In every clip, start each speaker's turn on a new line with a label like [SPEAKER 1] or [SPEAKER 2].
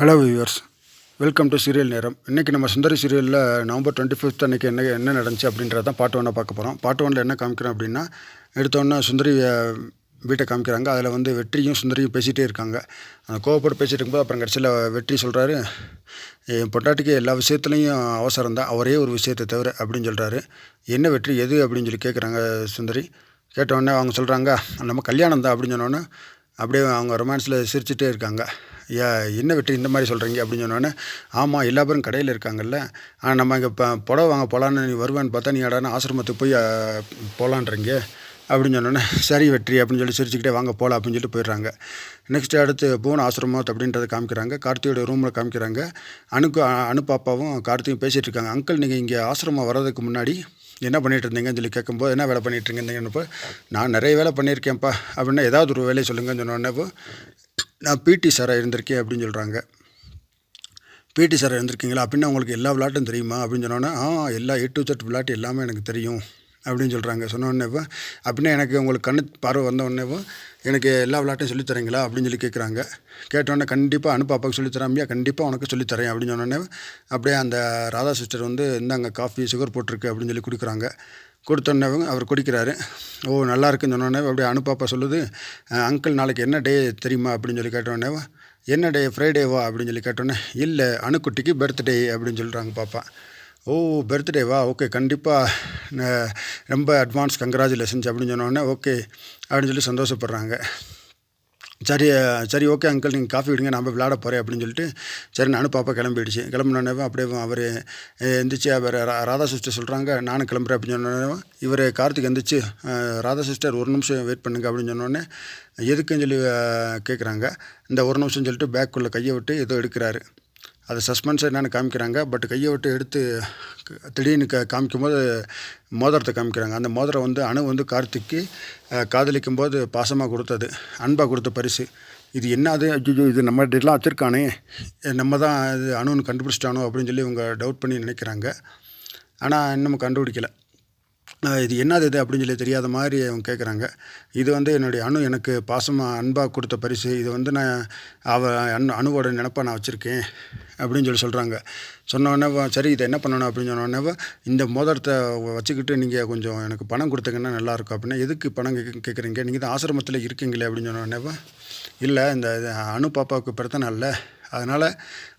[SPEAKER 1] Hello viewers welcome to serial நேரம் இன்றைக்கி நம்ம சுந்தரி சீரியலில் நவம்பர் டுவெண்ட்டி ஃபிஃப்த் அன்றைக்கி என்ன என்ன நடந்துச்சு அப்படின்றத தான் பாட்டு ஒன்றை பார்க்க போகிறோம் பாட்டு ஒன்றில் என்ன காமிக்கிறோம் அப்படின்னா எடுத்தோன்னே சுந்தரி வீட்டை காமிக்கிறாங்க. அதில் வந்து வெற்றியும் சுந்தரியும் பேசிகிட்டே இருக்காங்க. அந்த கோவப்பட்டு பேசிகிட்டு இருக்கும்போது அப்புறம் கடைசியில் வெற்றி சொல்கிறாரு என் பொட்டாட்டிக்கு எல்லா விஷயத்துலையும் அவசரம் தான். அவரே ஒரு விஷயத்தை தவிர அப்படின்னு சொல்கிறாரு என்ன வெற்றி? எது? அப்படின்னு சொல்லி கேட்குறாங்க சுந்தரி. கேட்டவுடனே அவங்க சொல்கிறாங்க நம்ம கல்யாணம் தான் அப்படின்னு சொன்னோன்னே அப்படியே அவங்க ரொமான்ஸில் சிரிச்சிட்டே இருக்காங்க. ஏ என்ன வெற்றி இந்த மாதிரி சொல்கிறீங்க அப்படின்னு சொன்னோன்னே ஆமாம் எல்லா பேரும் கடையில் இருக்காங்கல்ல. ஆனால் நம்ம இங்கே இப்போ புடவை வாங்க போகலான்னு நீ வருவேன்னு பார்த்தா நீ அடான ஆசிரமத்துக்கு போய் போகலான்றீங்க அப்படின்னு சொன்னோன்னே சரி வெற்றி அப்படின்னு சொல்லி சிரிச்சுக்கிட்டே வாங்க போகலாம் அப்படின்னு சொல்லிட்டு போயிடுறாங்க. நெக்ஸ்ட் அடுத்து பூன ஆசிரமத் அப்படின்றத காமிக்கிறாங்க. கார்த்தியோட ரூமில் காமிக்கிறாங்க. அனுக்கு அனுப்பாப்பாவும் கார்த்தியும் பேசிகிட்டு இருக்காங்க. அங்கிள் நீங்கள் இங்கே ஆசிரமம் வர்றதுக்கு முன்னாடி என்ன பண்ணிட்டு இருந்தீங்கன்னு சொல்லி கேட்கும்போது என்ன வேலை பண்ணிட்டு இருந்தீங்கன்னு நான் நிறைய வேலை பண்ணியிருக்கேன்ப்பா அப்படின்னா ஏதாவது ஒரு வேலையை சொல்லுங்கன்னு சொன்னோன்னே நான் பிடி சாராக இருந்திருக்கேன் அப்படின்னு சொல்கிறாங்க பிடி சார் இருந்திருக்கீங்களா? அப்படின்னா உங்களுக்கு எல்லா விளையாட்டும் தெரியுமா? அப்படின்னு சொன்னோன்னே ஆ எல்லா எட்டு டு செட் விளையாட்டு எல்லாமே எனக்கு தெரியும். அப்படின்னு சொல்கிறாங்க சொன்னோடனேவோ அப்படின்னா எனக்கு உங்களுக்கு கண்ணு பார்வை வந்த உடனேவோ எனக்கு எல்லா விளையாட்டையும் சொல்லித்தரீங்களா அப்படின்னு சொல்லி கேட்குறாங்க கேட்டோடனே கண்டிப்பாக அனுப்பாப்பாக்கு சொல்லித்தராமையா கண்டிப்பாக உனக்கு சொல்லித்தரேன் அப்படின்னு சொன்னோடனே அப்படியே அந்த ராதா சிஸ்டர் வந்து இந்தாங்க காஃபி சுகர் போட்டிருக்கு. அப்படின்னு சொல்லி கொடுக்குறாங்க. கொடுத்தோன்னே அவர் குடிக்கிறாரு. ஓ நல்லா இருக்குன்னு சொன்னோடனே அப்படியே அனுப்பாப்பா சொல்லுது அங்கிள் நாளைக்கு என்ன டே தெரியுமா? அப்படின்னு சொல்லி கேட்டோடனே என்ன டே ஃப்ரைடேவா அப்படின்னு சொல்லி கேட்டோன்னே இல்லை அணுக்குட்டிக்கு பர்த்டே அப்படின்னு சொல்கிறாங்க பாப்பா. ஓ பர்த்டேவா ஓகே கண்டிப்பாக ரொம்ப அட்வான்ஸ் கங்க்ராச்சுலேஷன்ஸ் அப்படின்னு சொன்னோடனே ஓகே அப்படின்னு சொல்லி சந்தோஷப்படுறாங்க. சரி சரி ஓகே அங்கிள் நீங்கள் காஃபி விடுங்க நான் விளாட விளையாட போகிறேன் அப்படின்னு சொல்லிட்டு சரி நானும் பாப்பா கிளம்பிடுச்சு. கிளம்புனோடனே அப்படியே அவர் எந்திரிச்சு அவர் ரா- ராதா சிஸ்டர் சொல்கிறாங்க நானும் கிளம்புறேன் அப்படின்னு சொன்னோடனே இவர் கார்த்திக் எந்திரிச்சு ராதா சிஸ்டர் ஒரு நிமிஷம் வெயிட் பண்ணுங்க அப்படின்னு சொன்னோடனே எதுக்குன்னு சொல்லி கேட்குறாங்க இந்த ஒரு நிமிஷம் சொல்லிட்டு பேக்குள்ளே கையை விட்டு ஏதோ எடுக்கிறாரு. அது சஸ்பென்ஸ் என்னென்னு காமிக்கிறாங்க. பட் கையை விட்டு எடுத்து க- திடீர்னு க காமிக்கும் போது மோதிரத்தை காமிக்கிறாங்க. அந்த மோதிரம் வந்து அணு வந்து கார்த்திக்கு காதலிக்கும் போது பாசமாக கொடுத்தது. அன்பாக கொடுத்த பரிசு. இது என்னது ஐயோ இது நம்ம இதெல்லாம் வச்சுருக்கானே. நம்ம தான் இது அணுன்னு கண்டுபிடிச்சிட்டானோ அப்படின்னு சொல்லி இவங்க டவுட் பண்ணி நினைக்கிறாங்க. ஆனால் இன்னும் கண்டுபிடிக்கல. இது என்னது இது அப்படின்னு சொல்லி தெரியாத மாதிரி அவங்க கேட்குறாங்க இது வந்து என்னுடைய அணு எனக்கு பாசமாக அன்பாக கொடுத்த பரிசு. இது வந்து நான் அவ அணு அணுவோட நினப்பா நான் வச்சுருக்கேன் அப்படின்னு சொல்லி சொல்கிறாங்க சொன்னோடனே சரி இதை என்ன பண்ணணும் அப்படின்னு சொன்னோடனே இந்த மோதிரத்தை வச்சுக்கிட்டு நீங்கள் கொஞ்சம் எனக்கு பணம் கொடுத்தீங்கன்னா நல்லாயிருக்கும் அப்படின்னா எதுக்கு பணம் கேட்க கேட்குறீங்க நீங்கள் தான் ஆசிரமத்தில் இருக்கீங்களே அப்படின்னு சொன்னோடனே இல்லை இந்த இது அணு பாப்பாவுக்கு பிறத்த நாளில் அதனால்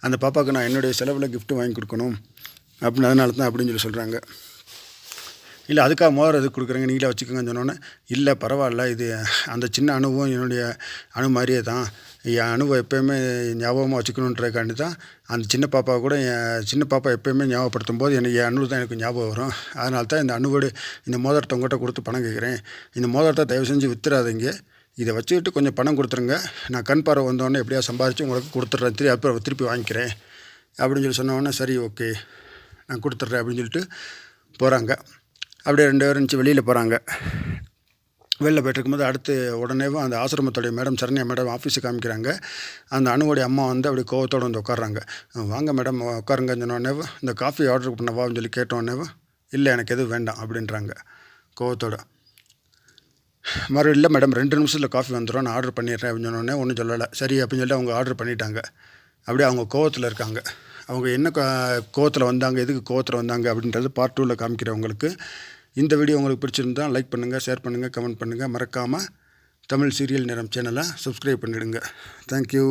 [SPEAKER 1] அந்த பாப்பாவுக்கு நான் என்னுடைய செலவில் கிஃப்ட்டு வாங்கி கொடுக்கணும் அப்படின்னு அதனால தான் அப்படின்னு சொல்லி சொல்கிறாங்க இல்லை அதுக்காக மோதிரம் எதுக்கு கொடுக்குறீங்க? நீங்களே வச்சுக்கோங்கன்னு சொன்னோன்னே இல்லை பரவாயில்ல இது அந்த சின்ன அணுவும் என்னுடைய அணு மாதிரியே தான். என் அணுவை எப்போயுமே ஞாபகமாக வச்சுக்கணுன்றதுக்காண்டி தான் அந்த சின்ன பாப்பா கூட என் சின்ன பாப்பா எப்போயுமே ஞாபகப்படுத்தும் போது எனக்கு என் அணு தான் எனக்கு ஞாபகம் வரும். அதனால தான் இந்த அணுவோடு இந்த மோதிரத்தை உங்கள்கிட்ட கொடுத்து பணம் கேட்குறேன். இந்த மோதிரத்தை தயவு செஞ்சு வித்துறாதீங்க. இதை வச்சுக்கிட்டு கொஞ்சம் பணம் கொடுத்துருங்க. நான் கண் பார்வை வந்தோடனே எப்படியா சம்பாரித்து உங்களுக்கு கொடுத்துட்றேன். திருப்பி அப்புறம் திருப்பி வாங்கிக்கிறேன். அப்படின்னு சொல்லி சொன்னோடனே சரி ஓகே நான் கொடுத்துட்றேன் அப்படின்னு சொல்லிட்டு போகிறாங்க அப்படியே ரெண்டு பேரும் இருந்துச்சு வெளியில் போகிறாங்க வெளில போயிட்டுருக்கும்போது அடுத்து உடனேவும் அந்த ஆசிரமத்துடைய மேடம் சரண்யா மேடம் ஆஃபீஸுக்கு காமிக்கிறாங்க. அந்த அணுவோடைய அம்மா வந்து அப்படியே கோவத்தோடு வந்து உட்காடுறாங்க வாங்க மேடம் உட்காருங்க சொன்னோடனே இந்த காஃபி ஆர்டர் பண்ணவான்னு சொல்லி கேட்டோடனேவும் இல்லை எனக்கு எதுவும் வேண்டாம் அப்படின்றாங்க. கோவத்தோட. மறுபடியும் இல்லை மேடம் ரெண்டு நிமிஷத்தில் காஃபி வந்துடும் நான் ஆர்டர் பண்ணிடுறேன் அப்படின்னு சொன்னோடனே ஒன்றும் சொல்லலை. சரி அப்படின்னு சொல்லிட்டு அவங்க ஆர்டர் பண்ணிட்டாங்க. அப்படியே அவங்க கோவத்தில் இருக்காங்க. அவங்க என்ன கோவத்தில் வந்தாங்க எதுக்கு கோவத்தில் வந்தாங்க அப்படின்றது பார்ட் டூவில் காமிக்கிறவங்களுக்கு இந்த வீடியோ உங்களுக்கு பிடிச்சிருந்தா லைக் பண்ணுங்கள் ஷேர் பண்ணுங்கள் கமெண்ட் பண்ணுங்கள் மறக்காமல் தமிழ் சீரியல் நேரம் சேனலை சப்ஸ்கிரைப் பண்ணிவிடுங்க தேங்க்யூ